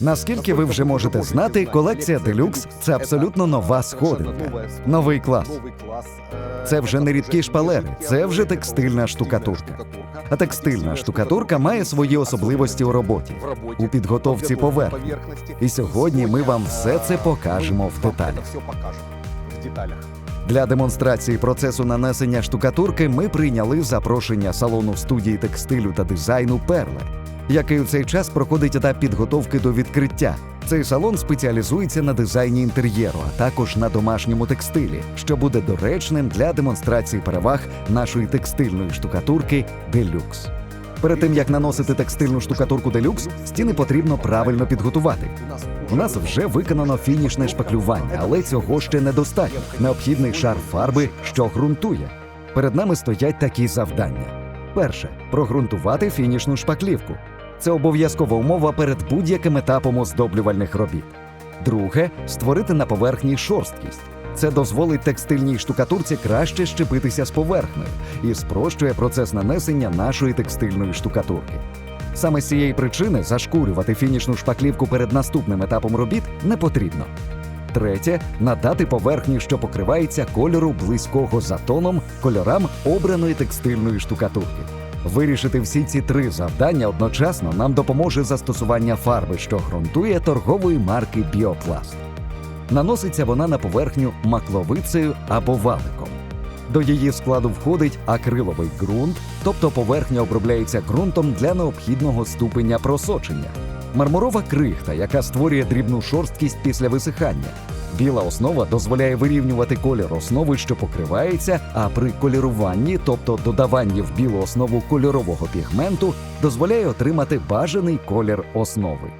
Наскільки ви вже можете знати, колекція Deluxe – це абсолютно нова сходинка, новий клас. Це вже не рідкі шпалери, це вже текстильна штукатурка. А текстильна штукатурка має свої особливості у роботі, у підготовці поверхні. І сьогодні ми вам все це покажемо. В деталях. Для демонстрації процесу нанесення штукатурки ми прийняли запрошення салону студії текстилю та дизайну Перле, який у цей час проходить етап підготовки до відкриття. Цей салон спеціалізується на дизайні інтер'єру, а також на домашньому текстилі, що буде доречним для демонстрації переваг нашої текстильної штукатурки Deluxe. Перед тим як наносити текстильну штукатурку Deluxe, стіни потрібно правильно підготувати. У нас вже виконано фінішне шпаклювання, але цього ще недостатньо. Необхідний шар фарби, що ґрунтує. Перед нами стоять такі завдання: перше прогрунтувати фінішну шпаклівку. Це обов'язкова умова перед будь-яким етапом оздоблювальних робіт. Друге створити на поверхні шорсткість. Це дозволить текстильній штукатурці краще щепитися з поверхнею і спрощує процес нанесення нашої текстильної штукатурки. Саме з цієї причини зашкурювати фінішну шпаклівку перед наступним етапом робіт не потрібно. Третє надати поверхні, що покривається кольору близького за тоном кольорам обраної текстильної штукатурки. Вирішити всі ці три завдання одночасно нам допоможе застосування фарби, що ґрунтує торгової марки Біопласт. Наноситься вона на поверхню макловицею або валиком. До її складу входить акриловий ґрунт, тобто поверхня обробляється ґрунтом для необхідного ступеня просочення. Мармурова крихта, яка створює дрібну шорсткість після висихання. Біла основа дозволяє вирівнювати колір основи, що покривається, а при коліруванні, тобто додаванні в білу основу кольорового пігменту, дозволяє отримати бажаний колір основи.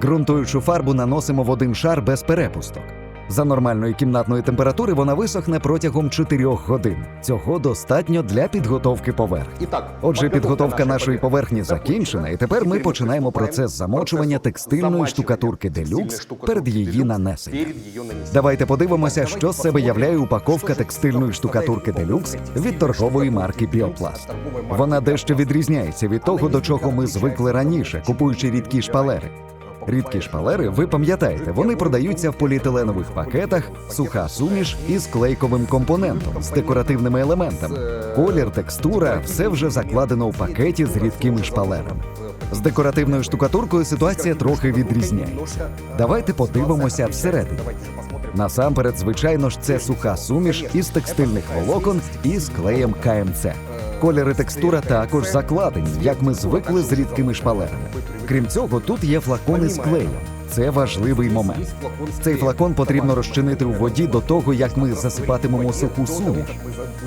Ґрунтуючу фарбу наносимо в один шар без перепусток. За нормальної кімнатної температури вона висохне протягом 4 годин. Цього достатньо для підготовки поверхні. Итак, Отже, підготовка нашої поверхні закінчена, і тепер ми починаємо процес замочування текстильної штукатурки Делюкс перед її нанесенням. Давайте подивимося, що з себе являє упаковка текстильної штукатурки Делюкс від торгової марки Біопласт. Вона дещо відрізняється від того, до чого ми звикли раніше, купуючи рідкі шпалери. Рідкі шпалери, ви пам'ятаєте, вони продаються в поліетиленових пакетах, суха суміш із клейковим компонентом, з декоративними елементами. Колір, текстура все вже закладено у пакеті з рідкими шпалерами. З декоративною штукатуркою ситуація трохи відрізняється. Давайте подивимося всередині. Насамперед, звичайно ж, це суха суміш із текстильних волокон і з клеєм КМЦ. Колір і текстура також закладені, як ми звикли з рідкими шпалерами. Крім цього, тут є флакони з клеєм. Це важливий момент. Цей флакон потрібно розчинити у воді до того, як ми засипатимемо суху суміш.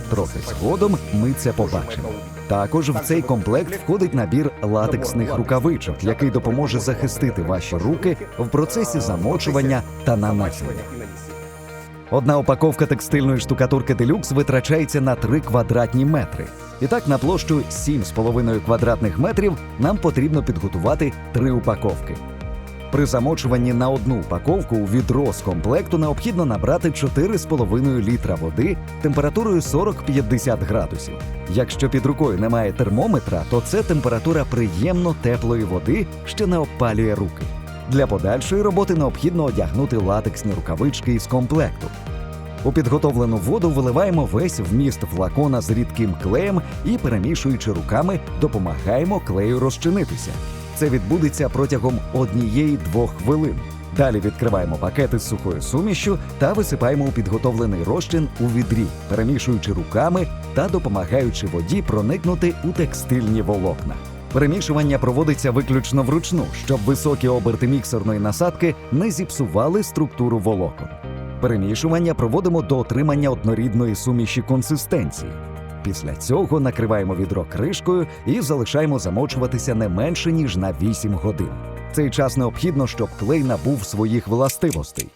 Трохи згодом ми це побачимо. Також в цей комплект входить набір латексних рукавичок, який допоможе захистити ваші руки в процесі замочування та нанесення. Одна упаковка текстильної штукатурки Делюкс витрачається на 3 квадратні метри. І так, на площу 7,5 квадратних метрів нам потрібно підготувати три упаковки. При замочуванні на одну упаковку у відро з комплекту необхідно набрати 4,5 літра води температурою 40-50 градусів. Якщо під рукою немає термометра, то це температура приємно теплої води, що не обпалює руки. Для подальшої роботи необхідно одягнути латексні рукавички із комплекту. У підготовлену воду виливаємо весь вміст флакона з рідким клеєм і, перемішуючи руками, допомагаємо клею розчинитися. Це відбудеться протягом однієї-двох хвилин. Далі відкриваємо пакети з сухою сумішю та висипаємо у підготовлений розчин у відрі, перемішуючи руками та допомагаючи воді проникнути у текстильні волокна. Перемішування проводиться виключно вручну, щоб високі оберти міксерної насадки не зіпсували структуру волокон. Перемішування проводимо до отримання однорідної суміші консистенції. Після цього накриваємо відро кришкою і залишаємо замочуватися не менше ніж на 8 годин. Цей час необхідно, щоб клей набув своїх властивостей.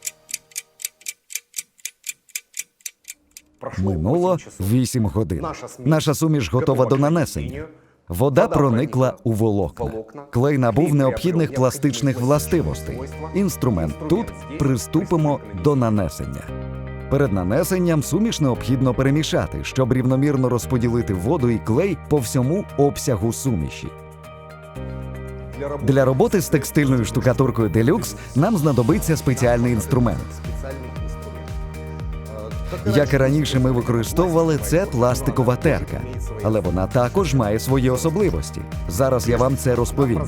Минуло 8 годин. Наша суміш готова до нанесення. Вода проникла у волокна. Клей набув необхідних пластичних властивостей. Інструмент тут приступимо до нанесення. Перед нанесенням суміш необхідно перемішати, щоб рівномірно розподілити воду і клей по всьому обсягу суміші. Для роботи з текстильною штукатуркою Deluxe нам знадобиться спеціальний інструмент. Як і раніше ми використовували, це пластикова терка, але вона також має свої особливості. Зараз я вам це розповім.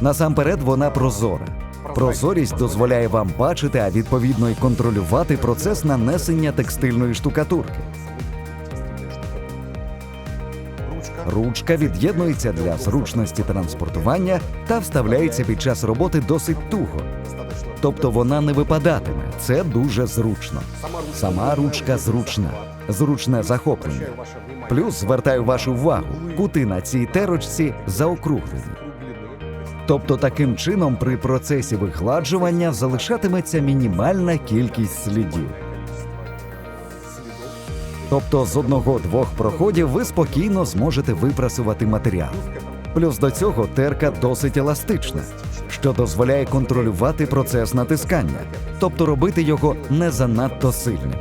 Насамперед, вона прозора. Прозорість дозволяє вам бачити, а відповідно і контролювати процес нанесення текстильної штукатурки. Ручка від'єднується для зручності транспортування та вставляється під час роботи досить туго. Тобто вона не випадатиме. Це дуже зручно. Сама ручка зручна, зручне захоплення. Плюс звертаю вашу увагу, кути на цій терочці заокруглені. Тобто таким чином при процесі вигладжування залишатиметься мінімальна кількість слідів. Тобто з одного-двох проходів ви спокійно зможете випрасувати матеріал. Плюс до цього терка досить еластична, що дозволяє контролювати процес натискання, тобто робити його не занадто сильним.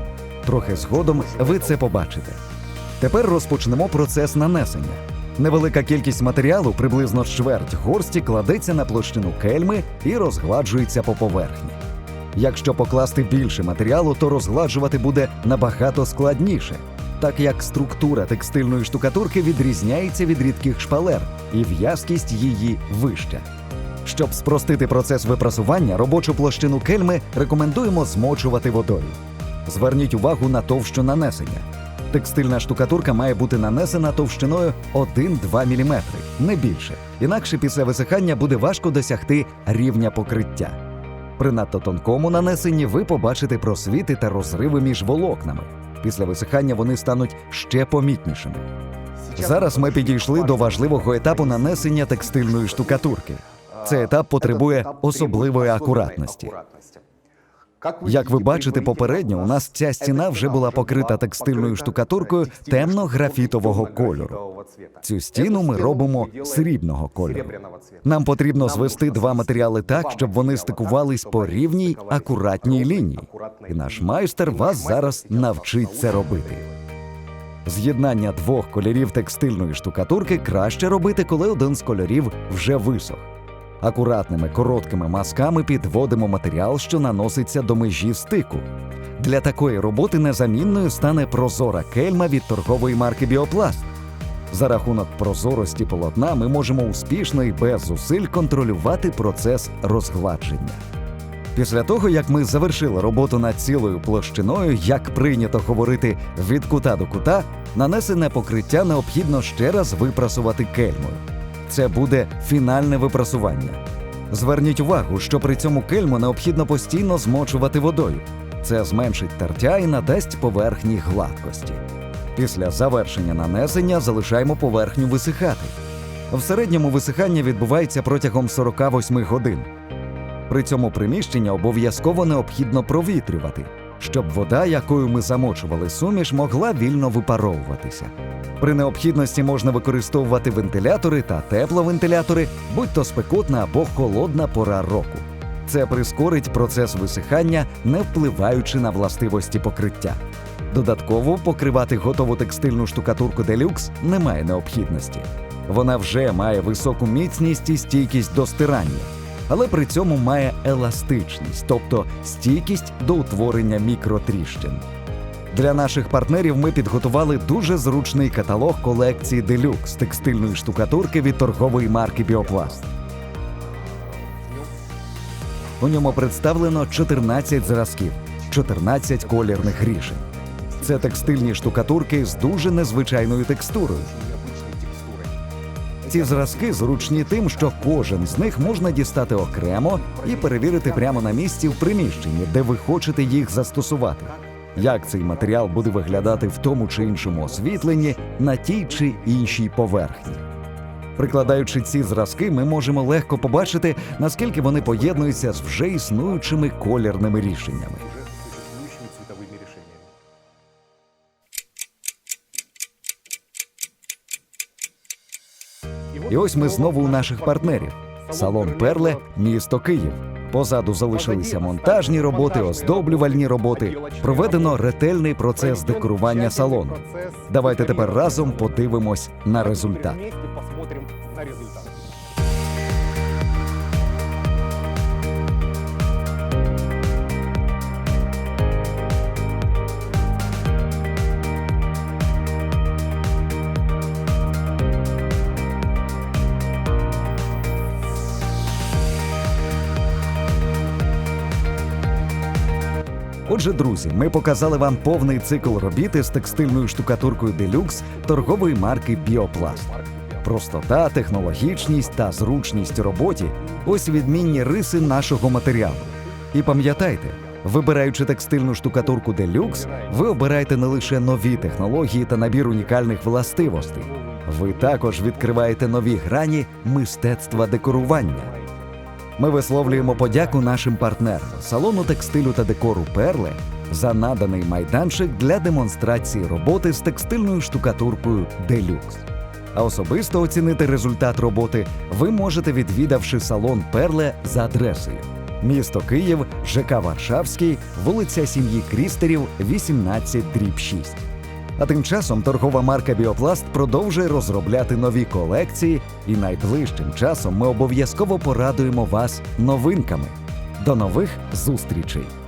Трохи згодом ви це побачите. Тепер розпочнемо процес нанесення. Невелика кількість матеріалу, приблизно чверть горсті, кладеться на площину кельми і розгладжується по поверхні. Якщо покласти більше матеріалу, то розгладжувати буде набагато складніше, так як структура текстильної штукатурки відрізняється від рідких шпалер, і в'язкість її вища. Щоб спростити процес випрасування, робочу площину кельми рекомендуємо змочувати водою. Зверніть увагу на товщу нанесення. Текстильна штукатурка має бути нанесена товщиною 1-2 мм, не більше. Інакше після висихання буде важко досягти рівня покриття. При надто тонкому нанесенні ви побачите просвіти та розриви між волокнами. Після висихання вони стануть ще помітнішими. Зараз ми підійшли до важливого етапу нанесення текстильної штукатурки. Цей етап потребує особливої акуратності. Як ви бачите попередньо, у нас ця стіна вже була покрита текстильною штукатуркою темно-графітового кольору. Цю стіну ми робимо срібного кольору. Нам потрібно звести два матеріали так, щоб вони стикувались по рівній, акуратній лінії. І наш майстер вас зараз навчить це робити. З'єднання двох кольорів текстильної штукатурки краще робити, коли один з кольорів вже висох. Акуратними короткими мазками підводимо матеріал, що наноситься до межі стику. Для такої роботи незамінною стане прозора кельма від торгової марки Біопласт. За рахунок прозорості полотна ми можемо успішно і без зусиль контролювати процес розгладження. Після того, як ми завершили роботу над цілою площиною, як прийнято говорити від кута до кута, нанесене покриття необхідно ще раз випрасувати кельмою. Це буде фінальне випрасування. Зверніть увагу, що при цьому кельму необхідно постійно змочувати водою. Це зменшить тертя і надасть поверхні гладкості. Після завершення нанесення залишаємо поверхню висихати. В середньому висихання відбувається протягом 48 годин. При цьому приміщення обов'язково необхідно провітрювати, щоб вода, якою ми замочували суміш, могла вільно випаровуватися. При необхідності можна використовувати вентилятори та тепловентилятори, будь то спекотна або холодна пора року. Це прискорить процес висихання, не впливаючи на властивості покриття. Додатково покривати готову текстильну штукатурку Deluxe немає необхідності. Вона вже має високу міцність і стійкість до стирання, але при цьому має еластичність, тобто стійкість до утворення мікротріщин. Для наших партнерів ми підготували дуже зручний каталог колекції Deluxe текстильної штукатурки від торгової марки Біопласт. У ньому представлено 14 зразків, 14 колірних рішень. Це текстильні штукатурки з дуже незвичайною текстурою. Ці зразки зручні тим, що кожен з них можна дістати окремо і перевірити прямо на місці в приміщенні, де ви хочете їх застосувати. Як цей матеріал буде виглядати в тому чи іншому освітленні на тій чи іншій поверхні. Прикладаючи ці зразки, ми можемо легко побачити, наскільки вони поєднуються з вже існуючими колірними рішеннями. І ось ми знову у наших партнерів: салон Перле, місто Київ. Позаду залишилися монтажні роботи, оздоблювальні роботи. Проведено ретельний процес декорування салону. Давайте тепер разом подивимось на результат. Отже, друзі, ми показали вам повний цикл робіти з текстильною штукатуркою Deluxe торгової марки Біопласт. Простота, технологічність та зручність у роботі ось відмінні риси нашого матеріалу. І пам'ятайте, вибираючи текстильну штукатурку Deluxe, ви обираєте не лише нові технології та набір унікальних властивостей. Ви також відкриваєте нові грані мистецтва декорування. Ми висловлюємо подяку нашим партнерам салону текстилю та декору Перле за наданий майданчик для демонстрації роботи з текстильною штукатуркою Deluxe. А особисто оцінити результат роботи ви можете відвідавши салон Перле за адресою. Місто Київ, ЖК Варшавський, вулиця сім'ї Крістерів, 18 6. А тим часом торгова марка Біопласт продовжує розробляти нові колекції, і найближчим часом ми обов'язково порадуємо вас новинками. До нових зустрічей!